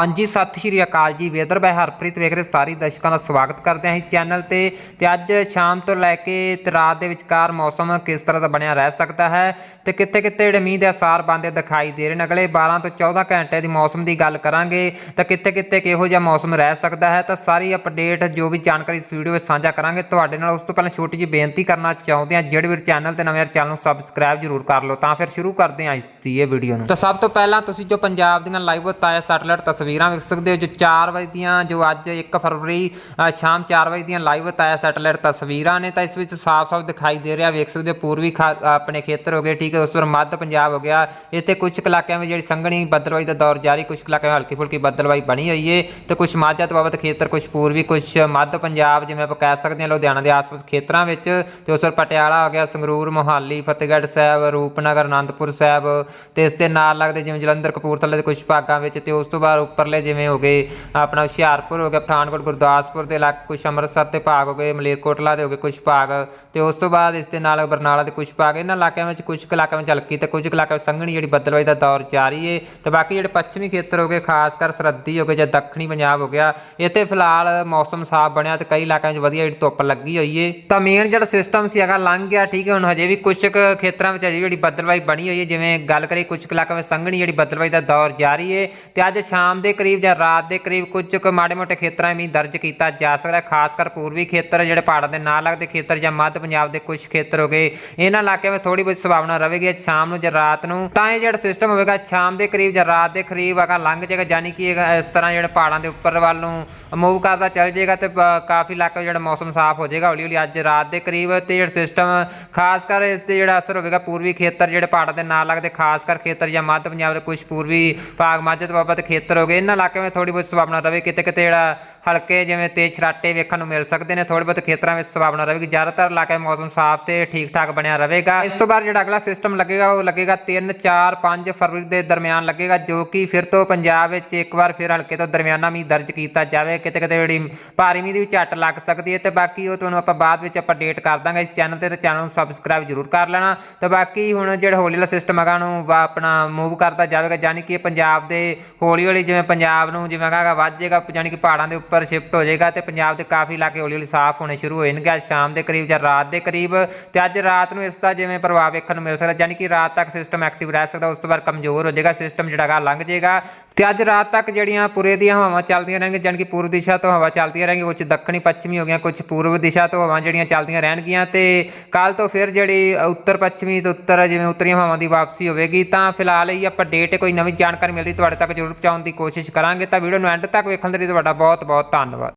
ਹਾਂਜੀ, ਸਤਿ ਸ਼੍ਰੀ ਅਕਾਲ ਜੀ। ਵੇਦਰ ਬਾਈ ਹਰਪ੍ਰੀਤ ਵੇਖ ਰਹੇ ਸਾਰੇ ਦਰਸ਼ਕਾਂ ਦਾ ਸਵਾਗਤ ਕਰਦੇ ਹਾਂ ਇਸ ਚੈਨਲ ਤੇ। ਤੇ ਅੱਜ ਸ਼ਾਮ ਤੋਂ ਲੈ ਕੇ ਤੇ ਰਾਤ ਦੇ ਵਿਚਕਾਰ ਮੌਸਮ ਕਿਸ ਤਰ੍ਹਾਂ ਦਾ ਬਣਿਆ ਰਹਿ ਸਕਦਾ ਹੈ ਤੇ ਕਿੱਥੇ ਕਿੱਥੇ ਜਿਹੜੇ ਮੀਂਹ ਦੇ ਅਸਾਰ ਬੰਦੇ ਦਿਖਾਈ ਦੇ ਰਹੇ ਨੇ। ਅਗਲੇ 12 ਤੋਂ 14 ਘੰਟੇ ਦੀ ਮੌਸਮ ਦੀ ਗੱਲ ਕਰਾਂਗੇ ਤਾਂ ਕਿੱਥੇ ਕਿੱਥੇ ਕਿਹੋ ਜਿਹਾ ਮੌਸਮ ਰਹਿ ਸਕਦਾ ਹੈ ਤਾਂ ਸਾਰੀ ਅਪਡੇਟ ਜੋ ਵੀ ਜਾਣਕਾਰੀ ਇਸ ਵੀਡੀਓ ਵਿੱਚ ਸਾਂਝਾ ਕਰਾਂਗੇ। ਤੁਹਾਡੇ ਨਾਲ ਉਸ ਤੋਂ ਪਹਿਲਾਂ ਛੋਟੀ ਜਿਹੀ ਬੇਨਤੀ ਕਰਨਾ ਚਾਹੁੰਦੇ ਹਾਂ। ਜਿਹੜੇ ਵੀਰ ਚੈਨਲ ਤੇ ਨਵੇਂ ਚੈਨਲ ਨੂੰ ਸਬਸਕ੍ਰਾਈਬ ਜ਼ਰੂਰ ਕਰ ਲਓ ਤਾਂ ਫਿਰ ਸ਼ੁਰੂ ਕਰਦੇ ਹਾਂ ਇਸ ਦੀ ਇਹ ਵੀਡੀਓ ਨੂੰ। ਤਾਂ ਸਭ ਤੋਂ ਪਹਿਲਾਂ ਤੁਸੀਂ ਜੋ ਪੰਜਾਬ ਦੀਆਂ ਲਾਈਵ ਤਾਜ਼ਾ ਸੈਟਲਾਈਟ ਤਸਵੀਰਾਂ ਤਸਵੀਰਾਂ ਵੇਖ ਸਕਦੇ ਹੋ ਜੋ 4 ਵਜੇ ਦੀਆਂ, ਜੋ ਅੱਜ 1 ਫਰਵਰੀ ਸ਼ਾਮ 4 ਵਜੇ ਦੀਆਂ ਲਾਈਵ ਤਾਇਆ ਸੈਟੇਲਾਈਟ ਤਸਵੀਰਾਂ ਨੇ ਤਾਂ ਇਸ ਵਿੱਚ ਸਾਫ਼-ਸਾਫ਼ ਦਿਖਾਈ ਦੇ ਰਿਹਾ। ਵੇਖ ਸਕਦੇ ਹੋ ਪੂਰਬੀ ਖਾ- ਆਪਣੇ ਖੇਤਰ ਹੋ ਗਏ, ਠੀਕ ਹੈ, ਉਸ ਤੋਂ ਮੱਧ ਪੰਜਾਬ ਹੋ ਗਿਆ। ਇੱਥੇ ਕੁਝ ਕੁ ਇਲਾਕਿਆਂ ਵਿੱਚ ਜਿਹੜੀ ਸੰਘਣੀ ਬੱਦਲਵਾਈ ਦਾ ਦੌਰ ਜਾਰੀ ਕੁਝ ਕੁ ਇਲਾਕਿਆਂ ਵਿੱਚ ਹਲਕੀ ਫੁਲਕੀ ਬੱਦਲਵਾਈ ਬਣੀ ਹੋਈ ਏ। ਤੇ ਕੁਝ ਮਾਝਾ ਤੋਂ ਬਾਬਤ ਖੇਤਰ ਕੁਝ ਪੂਰਬੀ ਕੁਝ ਮੱਧ ਪੰਜਾਬ, ਜਿਵੇਂ ਆਪਾਂ ਕਹਿ ਸਕਦੇ ਹਾਂ ਲੁਧਿਆਣਾ ਦੇ ਆਸ-ਪਾਸ ਖੇਤਰਾਂ ਵਿੱਚ, ਤੇ ਉਸ ਤੋਂ ਪਟਿਆਲਾ ਹੋ ਗਿਆ, ਸੰਗਰੂਰ, ਮੋਹਾਲੀ, ਫਤਿਹਗੜ੍ਹ ਸਾਹਿਬ, ਰੂਪਨਗਰ, ਅਨੰਦਪੁਰ ਸਾਹਿਬ, ਤੇ ਇਸ ਦੇ ਨਾਲ ਲੱਗਦੇ ਜਿਵੇਂ ਜਲੰਧਰ, ਕਪੂਰਥਲਾ ਦੇ ਕੁਝ ਭਾਗਾਂ ਵਿੱਚ, ਤੇ ਉਸ ਤੋਂ ਬਾਅਦ ਉੱਪਰਲੇ ਜਿਵੇਂ ਹੋ ਗਏ, ਆਪਣਾ ਹੁਸ਼ਿਆਰਪੁਰ ਹੋ ਗਿਆ, ਪਠਾਨਕੋਟ, ਗੁਰਦਾਸਪੁਰ ਦੇ ਇਲਾਕੇ ਕੁਝ ਅੰਮ੍ਰਿਤਸਰ ਦੇ ਭਾਗ ਹੋ ਗਏ, ਮਲੇਰਕੋਟਲਾ ਦੇ ਹੋ ਗਏ ਕੁਝ ਭਾਗ, ਤੇ ਉਸ ਤੋਂ ਬਾਅਦ ਇਸ ਦੇ ਨਾਲ ਬਰਨਾਲਾ ਦੇ ਕੁਝ ਭਾਗ, ਇਹਨਾਂ ਇਲਾਕਿਆਂ ਵਿੱਚ ਕੁਝ ਕੁ ਇਲਾਕਿਆਂ ਵਿੱਚ ਹਲਕੀ ਤੇ ਕੁਝ ਕੁ ਇਲਾਕਿਆਂ ਵਿੱਚ ਸੰਘਣੀ ਜਿਹੜੀ ਬੱਦਲਵਾਈ ਦਾ ਦੌਰ ਜਾਰੀ ਏ, ਤੇ ਬਾਕੀ ਜਿਹੜੇ ਪੱਛਮੀ ਖੇਤਰ ਹੋ ਗਏ, ਖਾਸ ਕਰ ਸਰਹੱਦੀ ਹੋ ਗਏ ਜਾਂ ਦੱਖਣੀ ਪੰਜਾਬ ਹੋ ਗਿਆ, ਇੱਥੇ ਫਿਲਹਾਲ ਮੌਸਮ ਸਾਫ਼ ਬਣਿਆ ਤੇ ਕਈ ਇਲਾਕਿਆਂ ਵਿੱਚ ਵਧੀਆ ਜਿਹੜੀ ਧੁੱਪ ਲੱਗੀ ਹੋਈ ਏ। ਤਾਂ ਮੇਨ ਜਿਹੜਾ ਸਿਸਟਮ ਸੀ ਹੈਗਾ, ਲੰਘ ਗਿਆ, ਠੀਕ ਹੈ, ਹੁਣ ਹਜੇ ਵੀ ਕੁਝ ਕੁ ਖੇਤਰਾਂ ਵਿੱਚ ਅਜੇ ਜਿਹੜੀ ਬੱਦਲਵਾਈ ਬਣੀ ਹੋਈ ਹੈ ਜਿਵੇਂ ਗੱਲ ਕਰੀ ਕੁਝ ਕੁ ਇਲਾਕਿਆਂ ਵਿੱਚ ਸੰਘਣੀ ਜਿਹੜੀ ਬੱਦਲਵਾਈ ਦਾ ਦੌਰ ਜਾਰੀ ਏ, ਤੇ ਅੱਜ ਸ਼ਾਮ ਸ਼ਾਮ ਦੇ ਕਰੀਬ ਜਾਂ ਰਾਤ ਦੇ ਕਰੀਬ ਕੁਝ ਕੁ ਮਾੜੇ ਮੋਟੇ ਖੇਤਰਾਂ ਵਿੱਚ ਦਰਜ ਕੀਤਾ ਜਾ ਸਕਦਾ ਹੈ। ਖਾਸ ਕਰ ਪੂਰਬੀ ਖੇਤਰ ਜਿਹੜੇ ਪਹਾੜਾਂ ਦੇ ਨਾਲ ਲੱਗਦੇ ਖੇਤਰ ਜਾਂ ਮੱਧ ਪੰਜਾਬ ਦੇ ਕੁਝ ਖੇਤਰ ਹੋ ਗਏ। ਇਹਨਾਂ ਇਲਾਕਿਆਂ ਵਿੱਚ ਥੋੜੀ ਬਹੁਤ ਸੰਭਾਵਨਾ ਰਹੇਗੀ ਅੱਜ ਸ਼ਾਮ ਨੂੰ ਜਾਂ ਰਾਤ ਨੂੰ। ਤਾਂ ਇਹ ਜਿਹੜਾ ਸਿਸਟਮ ਹੋਵੇਗਾ ਸ਼ਾਮ ਦੇ ਕਰੀਬ ਜਾਂ ਰਾਤ ਦੇ ਕਰੀਬ ਆਗਾ ਲੰਘ ਜਾਏਗਾ ਯਾਨੀ ਕਿ ਇਸ ਤਰ੍ਹਾਂ ਜਿਹੜੇ ਪਹਾੜਾਂ ਦੇ ਉੱਪਰ ਵੱਲ ਨੂੰ ਮੂਵ ਕਰਦਾ ਚੱਲ ਜਾਏਗਾ ਤੇ ਕਾਫੀ ਇਲਾਕਾ ਜਿਹੜਾ ਮੌਸਮ ਸਾਫ਼ ਹੋ ਜਾਏਗਾ। ਹੌਲੀ ਹੌਲੀ ਅੱਜ ਰਾਤ ਦੇ ਕਰੀਬ ਤੇ ਜਿਹੜਾ ਸਿਸਟਮ ਖਾਸ ਕਰ ਇਸ ਤੇ ਜਿਹੜਾ ਅਸਰ ਹੋਵੇਗਾ ਪੂਰਬੀ ਖੇਤਰ ਜਿਹੜੇ ਪਹਾੜਾਂ ਦੇ ਨਾਲ ਲੱਗਦੇ, ਖਾਸ ਕਰ ਖੇਤਰ ਜਾਂ ਮੱਧ ਪੰਜਾਬ ਦੇ ਕੁਝ ਪੂਰਬੀ ਭਾਗ ਮਾਝੇ ਤੋਂ ਬਾਬਤ ਖੇਤਰ ਹੋ ਗਏ ਇਹਨਾਂ ਇਲਾਕਿਆਂ ਵਿੱਚ ਥੋੜੀ ਬਹੁਤ ਸੰਭਾਵਨਾ ਰਹੇ ਕਿਤੇ ਕਿਤੇ ਜਿਹੜਾ ਹਲਕੇ ਜਿਵੇਂ ਤੇਜ਼ ਛਰਾਟੇ ਵੇਖਣ ਨੂੰ ਮਿਲ ਸਕਦੇ ਨੇ ਥੋੜੇ ਬਹੁਤ ਖੇਤਰਾਂ ਵਿੱਚ ਸੰਭਾਵਨਾ ਰਹੇਗੀ। ਜ਼ਿਆਦਾਤਰ ਇਲਾਕੇ ਮੌਸਮ ਸਾਫ਼ ਤੇ ਠੀਕ ਠਾਕ ਬਣਿਆ ਰਹੇਗਾ। ਇਸ ਤੋਂ ਬਾਅਦ ਜਿਹੜਾ ਅਗਲਾ ਸਿਸਟਮ ਲੱਗੇਗਾ, ਉਹ ਲੱਗੇਗਾ 3 4 5 ਫਰਵਰੀ ਦੇ ਦਰਮਿਆਨ ਲੱਗੇਗਾ, ਜੋ ਕਿ ਫਿਰ ਤੋਂ ਪੰਜਾਬ ਵਿੱਚ ਇੱਕ ਵਾਰ ਫਿਰ ਹਲਕੇ ਤੋਂ ਦਰਮਿਆਨਾ ਮੀਂਹ ਦਰਜ ਕੀਤਾ ਜਾਵੇ। ਕਿਤੇ ਕਿਤੇ ਜਿਹੜੀ ਭਾਰੀ ਮੀਂਹ ਦੀ ਵੀ ਝੱਟ ਲੱਗ ਸਕਦੀ ਹੈ ਤੇ ਬਾਕੀ ਉਹ ਤੁਹਾਨੂੰ ਆਪਾਂ ਬਾਅਦ ਵਿੱਚ ਆਪਾਂ ਡੇਟ ਕਰ ਦਾਂਗੇ। ਚੈਨਲ ਤੇ ਤੇ ਚੈਨਲ ਨੂੰ ਸਬਸਕ੍ਰਾਈਬ ਜ਼ਰੂਰ ਕਰ ਲੈਣਾ। ਤੇ ਬਾਕੀ ਹੁਣ ਜਿਹੜਾ ਹੌਲੀ ਵਾਲਾ ਸਿਸਟਮ ਹੈਗਾ ਨੂੰ ਵਾ- ਆਪਣਾ ਮੂਵ ਕਰਦਾ ਜਾਵੇਗਾ। ਯਾਨੀ ਕਿ ਪੰਜਾਬ ਦੇ ਹੌਲੀ ਹੌਲੀ ਜਿਵੇਂ ਪੰਜਾਬ ਨੂੰ ਜਿਵੇਂ ਹੈਗਾ ਵੱਧ ਜਾਏਗਾ ਯਾਨੀ ਕਿ ਪਹਾੜਾਂ ਦੇ ਉੱਪਰ ਸ਼ਿਫਟ ਹੋ ਜਾਏਗਾ ਤੇ ਪੰਜਾਬ ਦੇ ਕਾਫੀ ਇਲਾਕੇ ਹੌਲੀ ਹੌਲੀ ਸਾਫ਼ ਹੋਣੇ ਸ਼ੁਰੂ ਹੋ ਜਾਣਗੇ। ਅੱਜ ਸ਼ਾਮ ਦੇ ਕਰੀਬ ਜਾਂ ਰਾਤ ਦੇ ਕਰੀਬ ਤੇ ਅੱਜ ਰਾਤ ਨੂੰ ਇਸ ਦਾ ਜਿਵੇਂ ਪ੍ਰਭਾਵ ਵੇਖਣ ਨੂੰ ਮਿਲ ਸਕਦਾ ਯਾਨੀ ਕਿ ਰਾਤ ਤੱਕ ਸਿਸਟਮ ਐਕਟਿਵ ਰਹਿ ਸਕਦਾ, ਉਸ ਤੋਂ ਬਾਅਦ ਕਮਜ਼ੋਰ ਹੋ ਜਾਏਗਾ ਸਿਸਟਮ ਜਿਹੜਾ ਹੈਗਾ ਲੰਘ ਜਾਏਗਾ ਤੇ ਅੱਜ ਰਾਤ ਤੱਕ ਜਿਹੜੀਆਂ ਪੂਰੇ ਦੀਆਂ ਹਵਾਵਾਂ ਚੱਲਦੀਆਂ ਰਹਿਣਗੀਆਂ ਯਾਨੀ ਕਿ ਪੂਰਬ ਦਿਸ਼ਾ ਤੋਂ ਹਵਾ ਚੱਲਦੀਆਂ ਰਹਿਣਗੀਆਂ ਕੁਝ ਦੱਖਣੀ ਪੱਛਮੀ ਹੋ ਗਈਆਂ ਕੁਝ ਪੂਰਬ ਦਿਸ਼ਾ ਤੋਂ ਹਵਾਵਾਂ ਜਿਹੜੀਆਂ ਚੱਲਦੀਆਂ ਰਹਿਣਗੀਆਂ ਤੇ ਕੱਲ ਤੋਂ ਫਿਰ ਜਿਹੜੀ ਉੱਤਰ ਪੱਛਮੀ ਤੇ ਉੱਤਰ ਜਿਵੇਂ ਉੱਤਰੀ ਹਵਾਵਾਂ ਦੀ ਵਾਪਸੀ ਹੋਵੇਗੀ, ਤਾਂ ਫਿਲਹਾਲ ਹੀ ਆਪਾਂ ਡੇਟ ਕੋਈ ਨਵੀਂ ਜਾਣਕਾਰੀ ਮਿਲਦੀ, ਤੁਹਾਡੇ ਤੱਕ ਜ਼ਰੂਰ ਪਹੁੰਚਾਉਣ ਦੀ ਕੋਸ਼ਿਸ਼ ਕਰਾਂਗੇ ਤਾਂ ਵੀਡੀਓ ਨੂੰ ਐਂਡ ਤੱਕ ਵੇਖਣ ਦੇ ਲਈ ਤੁਹਾਡਾ ਬਹੁਤ ਬਹੁਤ ਧੰਨਵਾਦ।